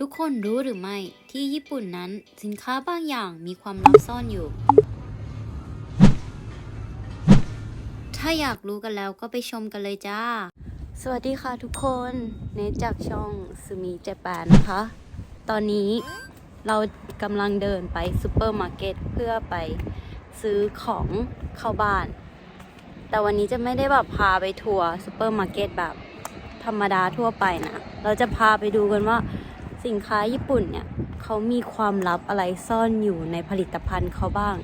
ทุกคนรู้หรือไม่ที่ญี่ปุ่นนั้นสินค้าบางอย่างมีความลับซ่อนอยู่ ถ้าอยากรู้กันแล้วก็ไปชมกันเลยจ้า สวัสดีค่ะทุกคนเนทจากช่องซูมิเจแปนนะคะ ตอนนี้เรากำลังเดินไปซูเปอร์มาร์เก็ตเพื่อไปซื้อของเข้าบ้าน แต่วันนี้จะไม่ได้แบบพาไปทัวร์ซูเปอร์มาร์เก็ตแบบธรรมดาทั่วไปนะ เราจะพาไปดูกันว่า สินค้าญี่ปุ่นเนี่ยเขามีความลับอะไรซ่อนอยู่ในผลิตภัณฑ์เขาบ้าง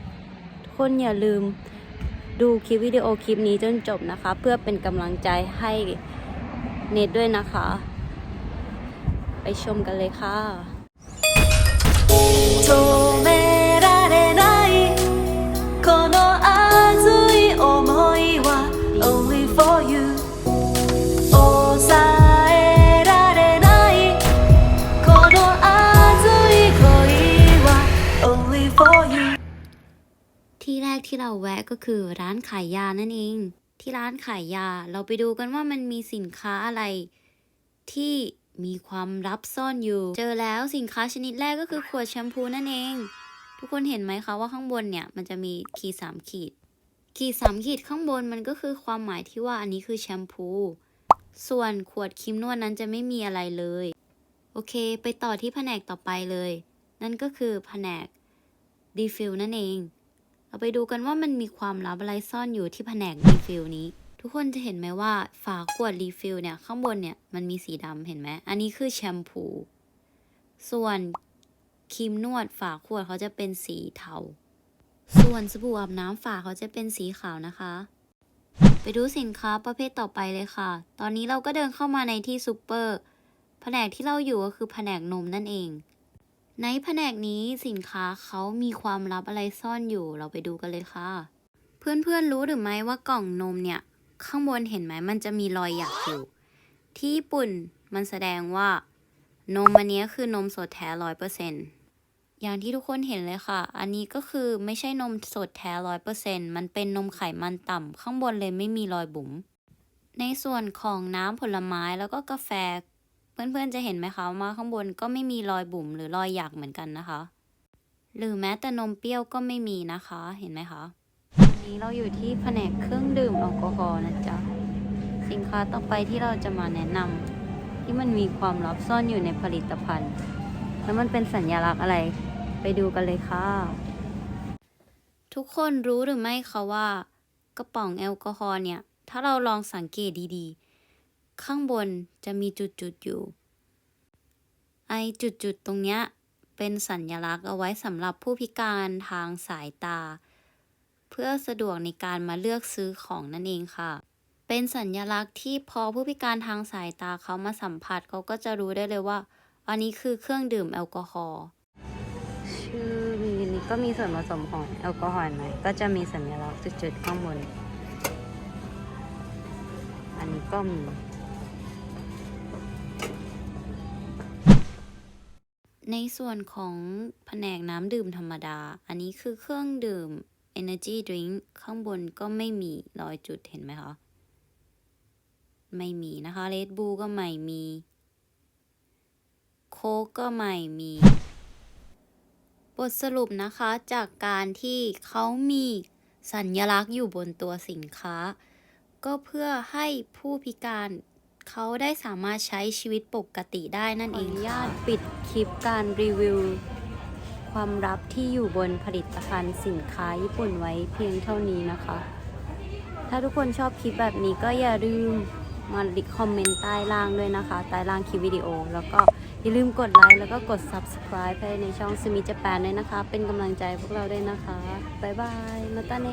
ทุกคนอย่าลืมดูคลิปวิดีโอคลิปนี้จนจบนะคะ เพื่อเป็นกำลังใจให้เนทด้วยนะคะ ไปชมกันเลยค่ะ กที่เราแวะก็คือร้านขายยานั่นเอง ที่ร้านขายยาเราไปดูกันว่ามันมีสินค้าอะไร ที่มีความลับซ่อนอยู่ เจอแล้วสินค้าชนิดแรกก็คือขวดแชมพูนั่นเอง ทุกคนเห็นไหมคะว่าข้างบนเนี่ยมันจะมีขีดสามขีด ขีดสามขีดข้างบนมันก็คือความหมายที่ว่าอันนี้คือแชมพู ส่วนขวดครีมนวดนั้นจะไม่มีอะไรเลย โอเค ไปต่อที่แผนกต่อไปเลย นั่นก็คือแผนกรีฟิลนั่นเอง เราไปดูกันว่ามันมีความลับอะไรซ่อนอยู่ที่แผนกรีฟิลนี้ ทุกคนจะเห็นไหมว่าฝาขวดรีฟิลเนี่ยข้างบนเนี่ยมันมีสีดำเห็นไหมอันนี้คือแชมพู ส่วนครีมนวดฝาขวดเขาจะเป็นสีเทา ส่วนสบู่อาบน้ำฝาเขาจะเป็นสีขาวนะคะ ไปดูสินค้าประเภทต่อไปเลยค่ะ ตอนนี้เราก็เดินเข้ามาในที่ซูเปอร์ แผนกที่เราอยู่ก็คือแผนกนมนั่นเอง ในแผนกนี้สินค้าเขามีความลับอะไรซ่อนอยู่ เราไปดูกันเลยค่ะ เพื่อนๆรู้หรือไม่ว่ากล่องนมเนี่ย ข้างบนเห็นไหมมันจะมีรอยหยักอยู่ ที่ญี่ปุ่นมันแสดงว่า นมอันนี้คือนมสดแท้ร้อยเปอร์เซ็นอย่างที่ทุกคนเห็นเลยค่ะ อันนี้ก็คือไม่ใช่นมสดแท้ร้อยเปอร์เซ็นมันเป็นนมไขมันต่ำข้างบนเลยไม่มีรอยบุ๋ม ในส่วนของน้ำผลไม้แล้วก็กาแฟ เพื่อนๆจะเห็นไหมคะว่าข้างบนก็ไม่มีรอยบุ๋มหรือรอยหยักเหมือนกันนะคะ หรือแม้แต่นมเปรี้ยวก็ไม่มีนะคะเห็นไหมคะวันนี้เราอยู่ที่แผนกเครื่องดื่มแอลกอฮอล์นะจ๊ะสินค้าต่อไปที่เราจะมาแนะนำที่มันมีความลับซ่อนอยู่ในผลิตภัณฑ์ แล้วมันเป็นสัญลักษณ์อะไรไปดูกันเลยค่ะ ทุกคนรู้หรือไม่คะว่า กระป๋องแอลกอฮอล์เนี่ย ถ้าเราลองสังเกตดีๆ ข้างบนจะมีจุดๆอยู่ ไอจุดๆตรงเนี้ยเป็นสัญลักษณ์เอาไว้สำหรับผู้พิการทางสายตา เพื่อสะดวกในการมาเลือกซื้อของนั่นเองค่ะ เป็นสัญลักษณ์ที่พอผู้พิการทางสายตาเขามาสัมผัสเขาก็จะรู้ได้เลยว่า อันนี้คือเครื่องดื่มแอลกอฮอล์ชื่อมีนี้ก็มีส่วนผสมของแอลกอฮอล์ไหมก็จะมีสัญลักษณ์จุดๆข้างบน อันนี้ก็มี ในส่วนของแผนกน้ำดื่มธรรมดา อันนี้คือเครื่องดื่ม Energy Drink ข้างบนก็ไม่มีรอยจุดเห็นไหมคะ ไม่มีนะคะ Red Bull ก็ไม่มี โค้กก็ไม่มี บทสรุปนะคะจากการที่เขามีสัญลักษณ์อยู่บนตัวสินค้า ก็เพื่อให้ผู้พิการ เขาได้สามารถใช้ชีวิตปกติได้นั่นเองขออนุญาตปิดคลิปการรีวิว ความลับที่อยู่บนผลิตภัณฑ์สินค้าญี่ปุ่นไว้เพียงเท่านี้นะคะ ถ้าทุกคนชอบคลิปแบบนี้ก็อย่าลืมมาคอมเมนต์ใต้ล่างด้วยนะคะ ใต้ล่างคลิปวิดีโอ แล้วก็อย่าลืมกดไลค์แล้วก็กด subscribe ให้ในช่องสมิจแปนด้วยนะคะ เป็นกำลังใจพวกเราด้วยนะคะ บ๊ายบายมาตาเน